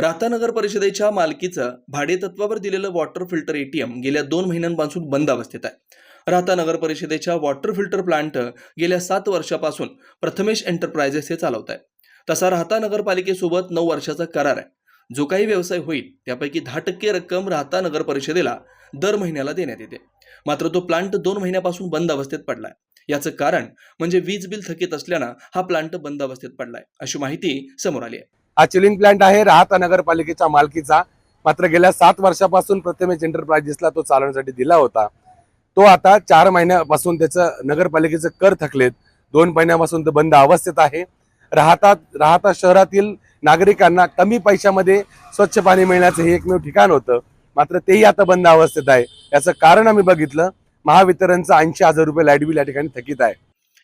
राहता नगर परिषदेच्या मालकीचं भाडेतत्वावर दिलेलं वॉटर फिल्टर एटीएम गेल्या दोन महिन्यांपासून बंद अवस्थेत आहे. राहता नगर परिषदेच्या वॉटर फिल्टर प्लांट गेल्या सात वर्षापासून प्रथमेश एंटरप्रायझेस हे चालवत आहे. तसा राहता नगरपालिकेसोबत नऊ वर्षाचा करार आहे. जो काही व्यवसाय होईल त्यापैकी दहा टक्के रक्कम राहता नगर परिषदेला दर महिन्याला देण्यात येते. मात्र तो प्लांट दोन महिन्यापासून बंद अवस्थेत पडलाय. याचं कारण म्हणजे वीज बिल थकीत असल्यानं हा प्लांट बंद अवस्थेत पडलाय अशी माहिती समोर आली आहे. हा चिलिंग प्लांट आहे राहता नगरपालिकेच्या मालकीचा. मात्र गेल्या सात वर्षापासून प्रथमेश एंटरप्राइजेसला तो चालवण्यासाठी दिला होता तो आता चार महिन्यापासून त्याचं नगरपालिकेचं कर थकलेत. दोन महिन्यापासून तो बंद अवस्थेत आहे. राहता राहता शहरातील नागरिकांना कमी पैशामध्ये स्वच्छ पाणी मिळण्याचं हे एकमेव ठिकाण होतं. मात्र तेही आता बंद अवस्थेत आहे. याचं कारण आम्ही बघितलं. महावितरणचं ऐंशी हजार रुपये लाइट बिल या ठिकाणी थकीत आहे.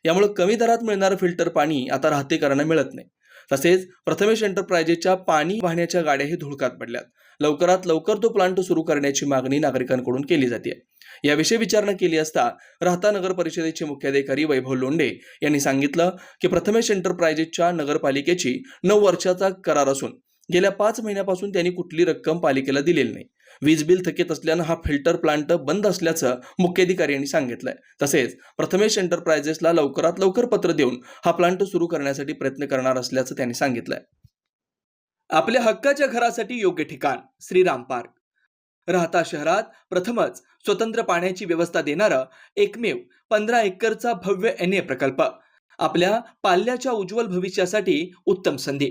यामुळे कमी दरात मिळणारं फिल्टर पाणी आता राहतेकरांना मिळत नाही. तसेच प्रथमेश एंटरप्राइजेसच्या पाणी वाहण्याच्या गाड्याही धुळकात पडल्यात. लवकरात लवकर तो प्लांट सुरू करण्याची मागणी नागरिकांकडून केली जाते. याविषयी विचारणा केली असता राहता नगर परिषदेचे मुख्याधिकारी वैभव लोंडे यांनी सांगितलं की प्रथमेश एंटरप्राइजेसच्या नगरपालिकेची नऊ वर्षाचा करार असून गेल्या पाच महिन्यापासून त्यांनी कुठली रक्कम पालिकेला दिलेली नाही. वीज बिल थकीत असल्यानं हा फिल्टर प्लांट बंद असल्याचं मुख्याधिकारी यांनी सांगितलंय. तसेच प्रथमेश एंटरप्राइजेसला लवकरात लवकर पत्र देऊन हा प्लांट सुरू करण्यासाठी प्रयत्न करणार असल्याचं त्यांनी सांगितलंय. आपल्या हक्काच्या घरासाठी योग्य ठिकाण श्रीराम पार्क. राहता शहरात प्रथमच स्वतंत्र पाण्याची व्यवस्था देणारं एकमेव पंधरा एकरचा भव्य एन ए प्रकल्प. आपल्या पाल्याच्या उज्ज्वल भविष्यासाठी उत्तम संधी.